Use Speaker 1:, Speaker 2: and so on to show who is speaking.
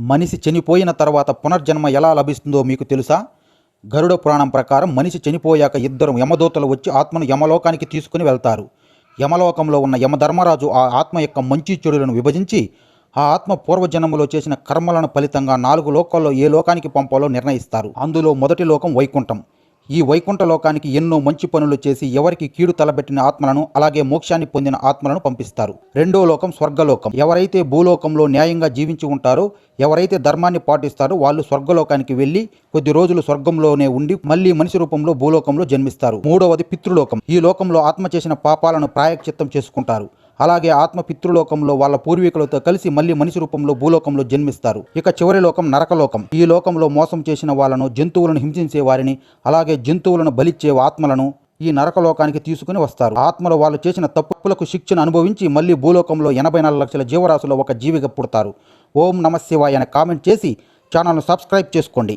Speaker 1: మనిషి చనిపోయిన తర్వాత పునర్జన్మ ఎలా లభిస్తుందో మీకు తెలుసా? గరుడ పురాణం ప్రకారం మనిషి చనిపోయాక ఇద్దరు యమదూతలు వచ్చి ఆత్మను యమలోకానికి తీసుకుని వెళ్తారు. యమలోకంలో ఉన్న యమధర్మరాజు ఆ ఆత్మ యొక్క మంచి చెడులను విభజించి ఆ ఆత్మ పూర్వజన్మలో చేసిన కర్మలను ఫలితంగా నాలుగు లోకాల్లో ఏ లోకానికి పంపాలో నిర్ణయిస్తారు. అందులో మొదటి లోకం వైకుంఠం. ఈ వైకుంఠ లోకానికి ఎన్నో మంచి పనులు చేసి ఎవరికి కీడు తలబెట్టిన ఆత్మలను అలాగే మోక్షాన్ని పొందిన ఆత్మలను పంపిస్తారు. రెండో లోకం స్వర్గలోకం. ఎవరైతే భూలోకంలో న్యాయంగా జీవించి ఉంటారో ఎవరైతే ధర్మాన్ని పాటిస్తారో వాళ్ళు స్వర్గలోకానికి వెళ్ళి కొద్ది రోజులు స్వర్గంలోనే ఉండి మళ్ళీ మనిషి రూపంలో భూలోకంలో జన్మిస్తారు. మూడవది పితృలోకం. ఈ లోకంలో ఆత్మ చేసిన పాపాలను ప్రాయశ్చిత్తం చేసుకుంటారు. అలాగే ఆత్మ పితృలోకంలో వాళ్ళ పూర్వీకులతో కలిసి మళ్ళీ మనిషి రూపంలో భూలోకంలో జన్మిస్తారు. ఇక చివరి లోకం నరకలోకం. ఈ లోకంలో మోసం చేసిన వాళ్ళను జంతువులను హింసించే వారిని అలాగే జంతువులను బలిచ్చే ఆత్మలను ఈ నరకలోకానికి తీసుకుని వస్తారు. ఆత్మలు వాళ్ళు చేసిన తప్పులకు శిక్షను అనుభవించి మళ్ళీ భూలోకంలో ఎనభై నాలుగు లక్షల జీవరాశులు ఒక జీవిగా పుడతారు. ఓం నమ శివాయ అని కామెంట్ చేసి ఛానల్ను సబ్స్క్రైబ్ చేసుకోండి.